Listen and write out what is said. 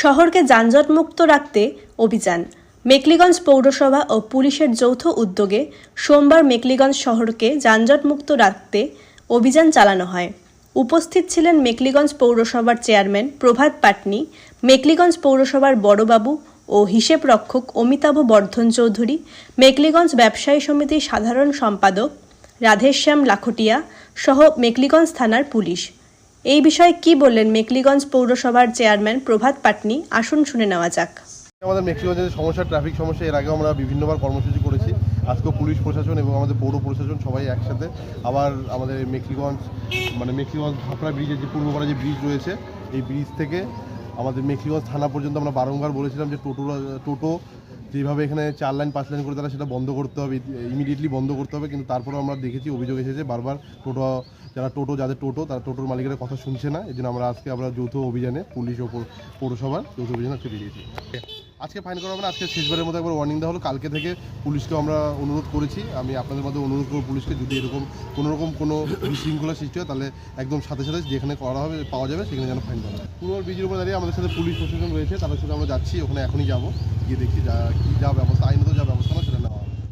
শহরকে যানজটমুক্ত রাখতে অভিযান। মেকলিগঞ্জ পৌরসভা ও পুলিশের যৌথ উদ্যোগে সোমবার মেকলিগঞ্জ শহরকে যানজটমুক্ত রাখতে অভিযান চালানো হয়। উপস্থিত ছিলেন মেকলিগঞ্জ পৌরসভার চেয়ারম্যান প্রভাত পাটনি, মেকলিগঞ্জ পৌরসভার বড়বাবু ও হিসেব রক্ষক অমিতাভ বর্ধন চৌধুরী, মেকলিগঞ্জ ব্যবসায়ী সমিতির সাধারণ সম্পাদক রাধেশ্যাম লাখটিয়া সহ মেকলিগঞ্জ থানার পুলিশ। এই বিষয়ে কি বললেন মেকলিগঞ্জ পৌরসভার চেয়ারম্যান প্রভাত পাটনি? আসুন শুনে নেওয়া যাক। আমাদের মেক্সিগঞ্জের সমস্যা, ট্রাফিক সমস্যা, এর আগে আমরা বিভিন্নবার কর্মসূচি করেছি। আজকেও পুলিশ প্রশাসন এবং আমাদের পৌর প্রশাসন সবাই একসাথে আবার আমাদের মেক্সিগঞ্জ মানে মেক্সিগঞ্জ ভাপড়া ব্রিজের যে পূর্বপাড়া যে ব্রিজ রয়েছে, এই ব্রিজ থেকে আমাদের মেক্সিগঞ্জ থানা পর্যন্ত আমরা বারংবার বলেছিলাম যে টোটো টোটো যেভাবে এখানে চার লাইন, পাঁচ লাইন করে তারা সেটা বন্ধ করতে হবে ইমিডিয়েটলি বন্ধ করতে হবে। কিন্তু তারপরেও আমরা দেখেছি, অভিযোগ এসেছে, বারবার টোটো, যারা টোটো, যাদের টোটো, তারা টোটোর মালিকের কথা শুনছে না। এই জন্য আমরা আজকে আমরা যৌথ অভিযানে পুলিশ ও পৌরসভার যৌথ অভিযানে আজকে বেরিয়েছি আজকে ফাইন করা হবে না, আজকে শেষবারের মতো একবার ওয়ার্নিং দেওয়া হলো। কালকে থেকে পুলিশকে আমরা অনুরোধ করেছি। আমি আপনাদের মধ্যে অনুরোধ করব পুলিশকে, যদি এরকম কোনোরকম কোনো বিশৃঙ্খলা সৃষ্টি হয়, তাহলে একদম সাথে সাথে যেখানে করা হবে, পাওয়া যাবে, সেখানে যেন ফাইন করা হয়। পুরো বিজির উপরে দাঁড়িয়ে আমাদের সাথে পুলিশ প্রশাসন রয়েছে, তাদের সাথে আমরা যাচ্ছি, ওখানে এখনই যাব। গিয়ে দেখি যা, কী যা ব্যবস্থা, আইনত যা ব্যবস্থা না সেটা